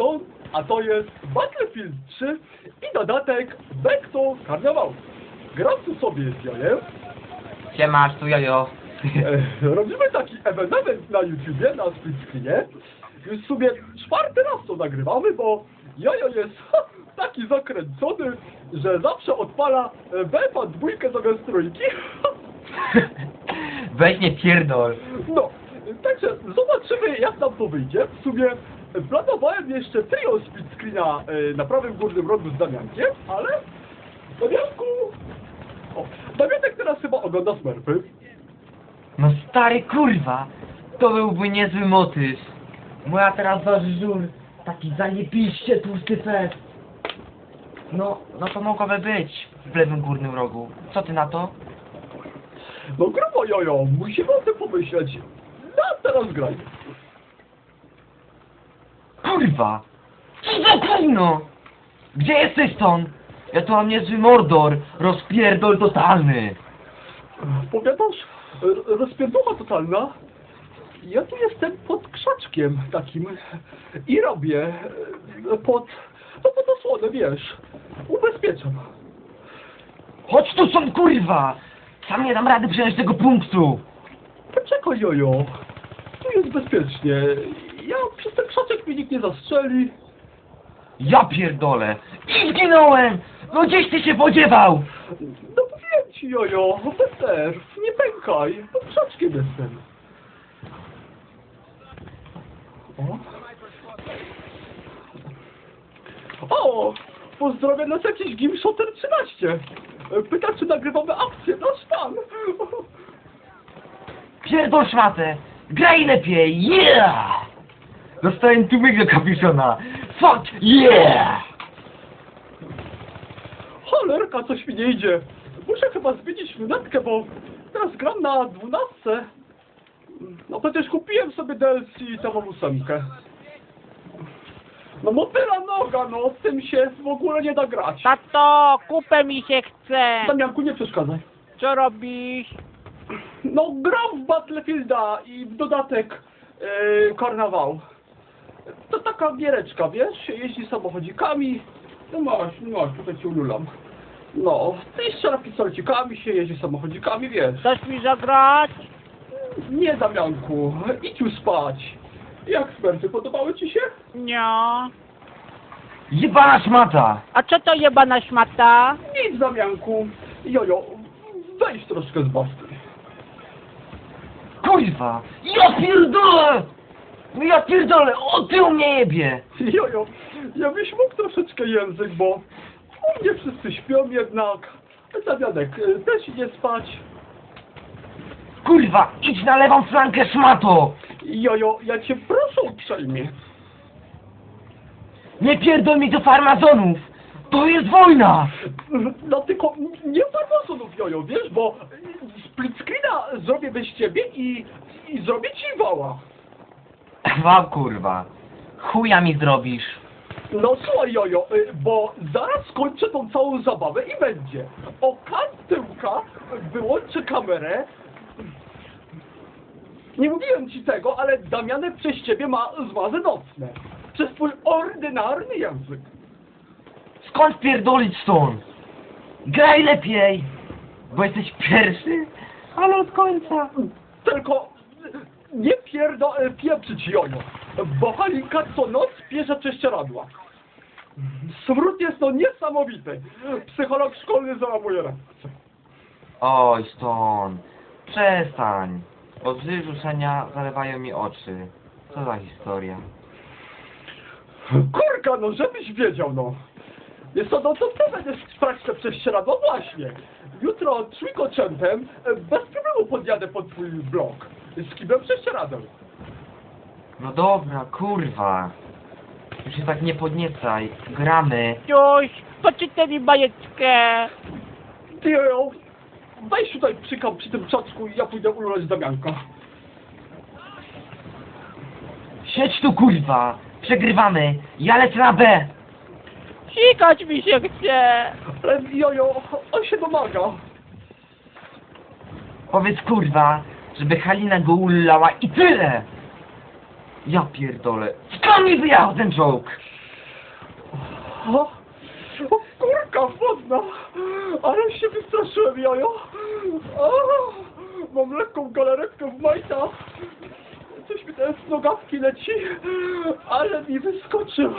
Stone, a to jest Battlefield 3 i dodatek Back to Carnival. Gram tu sobie z Jojem. Siemasz, tu jojo. E, Robimy taki evenement na YouTubie, na split screenie. Już sobie czwarty raz to nagrywamy, bo Jojo jest ha, taki zakręcony, że zawsze odpala e, BFA dwójkę zamiast trójki. Weź nie pierdol. No, także zobaczymy jak nam to wyjdzie. W sumie planowałem jeszcze trio split screena e, na prawym górnym rogu z Damiankiem, ale Damianku... O, Damianek teraz chyba ogląda Smurfy. No stary kurwa, to byłby niezły motyw. Moja teraz waży żur, taki zajebiście tłusty fest. No, no to mogłoby być w lewym górnym rogu. Co ty na to? No grubo jojo, musimy o tym pomyśleć. No teraz graj. Kurwa! Co za gówno! Gdzie jesteś stąd? Ja tu mam niezły mordor, rozpierdol totalny. Powiadasz, r- rozpierducha totalna. Ja tu jestem pod krzaczkiem takim i robię e, pod, no pod osłonę, wiesz, ubezpieczam. Chodź tu są kurwa! Sam nie dam rady przejąć tego punktu. Poczekaj jojo, tu jest bezpiecznie. Ja przez ten krzaczek mnie nikt nie zastrzeli. Ja pierdolę! I zginąłem! No gdzieś ty się podziewał! No mówiłem ci jojo, bez nerw, nie pękaj, pod krzaczkiem jestem. O. O! Pozdrawia nas jakiś Gimshotter 13. Pyta, czy nagrywamy akcję, nasz fan. Pierdol szmatę! Graj lepiej! Yeah! Dostałem tubik do kapiszona! Fuck yeah! Cholerka, coś mi nie idzie. Muszę chyba zmienić lunetkę, bo teraz gram na 12. No przecież kupiłem sobie DLC i mam ósemkę. No motyla noga, no z tym się w ogóle nie da grać. Tato, kupę mi się chce. Damianku, nie przeszkadzaj. Co robisz? No gram w Battlefielda i w dodatek yy, karnawał. To taka giereczka, wiesz, jeździ samochodzikami. No masz, no masz, tutaj ci ululam. No, i strzela pistolecikami się, jeździ samochodzikami, wiesz. Chcesz mi zagrać? Nie, Damianku, idź już spać. Jak smerty, podobały ci się? Nie. Jebana szmata! A co to jebana szmata? Nic, Damianku. Jojo, wejdź troszkę z baszty. Kurwa! Ja pierdolę! No ja pierdolę! O ty u mnie jebie! Jojo, ja byś mógł troszeczkę język, bo u mnie wszyscy śpią jednak. Damianek, y, też idzie spać. Kurwa! Idź na lewą flankę szmato! Jojo, ja cię proszę uprzejmie. Nie pierdol mi do farmazonów! To jest wojna! No tylko nie farmazonów, Jojo, wiesz, bo split screena zrobię bez ciebie i, i zrobię ci woła. Wam kurwa! Chuja mi zrobisz! No słuchaj, Jojo, y, bo zaraz skończę tą całą zabawę i będzie. O tyłka wyłączę kamerę. Nie mówiłem ci tego, ale Damianek przez ciebie ma zmazy nocne. Przez twój ordynarny język. Skąd pierdolić stąd? Graj lepiej! Bo jesteś pierwszy, ale od końca. Tylko nie pierdo, e, pieprzyć jojo, bo Halinka co noc bierze prześcieradła. Smród jest to niesamowity. Psycholog szkolny załamuje ręce. Oj, stąd. Przestań. Od łzy rzucenia zalewają mi oczy. Co za historia. Kurka, no żebyś wiedział, no. Jest to, no to ty będziesz sprawdzić te prześcieradła właśnie. Jutro trójkoczętem e, bez problemu podjadę pod twój blok. Z kiblem prześcieradeł. No dobra, kurwa. Już się tak nie podniecaj. Gramy. Cóż, poczytaj mi bajeczkę. Ty, jojo, weź tutaj przykam przy tym czaczku i ja pójdę ululać Damianka. Siedź tu, kurwa. Przegrywamy. Ja lecę na B. Sikać mi się chce. Ale jojo, on się domaga. Powiedz, kurwa, żeby Halina go ulała i tyle. Ja pierdolę. Skąd mi wyjechał ten czołg? O, o kurka wodna! Ale się wystraszyłem, jojo! O, mam lekką galaretkę w majtach. Coś mi teraz z nogawki leci, ale mi wyskoczył,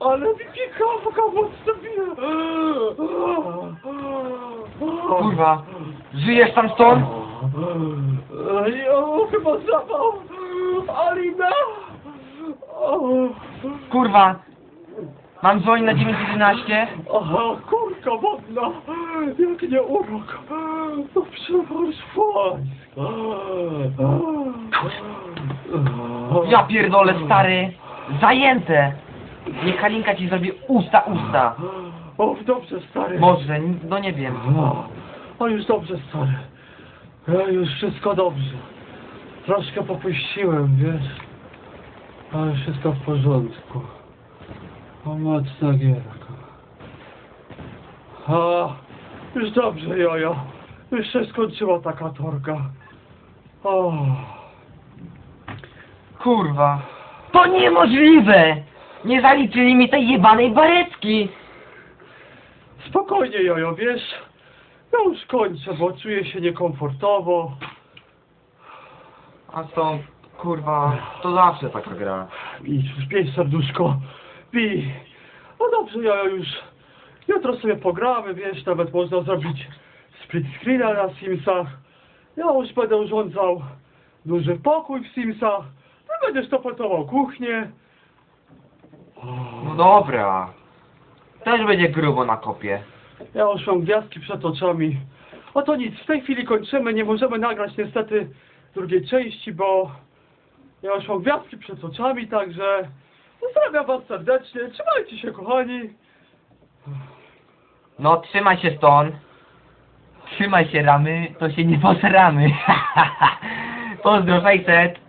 ale mi pikawka mocno bije. Kurwa, żyjesz tam stąd? Jo, chyba zawał! Alina! O, Kurwa, mam dzwonić na 911? Aha, kurka wodna! Jak nie urok! To wojsk! Ja pierdolę, stary, zajęte! Niech Kalinka ci zrobi usta, usta. O, dobrze, stary. Może, no nie wiem. O, o, już dobrze, stary. Już wszystko dobrze. Troszkę popuściłem, wiesz? Ale wszystko w porządku. O, mocna gierka. A, już dobrze, jojo. Już się skończyła ta katorga. O, Kurwa. To niemożliwe! Nie zaliczyli mi tej jebanej barecki! spokojnie, jojo, wiesz? Ja już kończę, bo czuję się niekomfortowo. A stąd, kurwa, to zawsze taka gra. Już pij serduszko, pij. No dobrze, ja już jutro sobie pogramy, wiesz, nawet można zrobić split screena na Simsach. Ja już będę urządzał duży pokój w Simsach. Ty będziesz topletował kuchnię. No dobra. Też będzie grubo na kopie. Ja już mam gwiazdki przed oczami. Oto nic, w tej chwili kończymy, nie możemy nagrać niestety drugiej części, bo ja już mam gwiazdki przed oczami, także pozdrawiam was serdecznie, trzymajcie się kochani. No trzymaj się stąd. Trzymaj się ramy, to się nie posramy. Pozdro 600.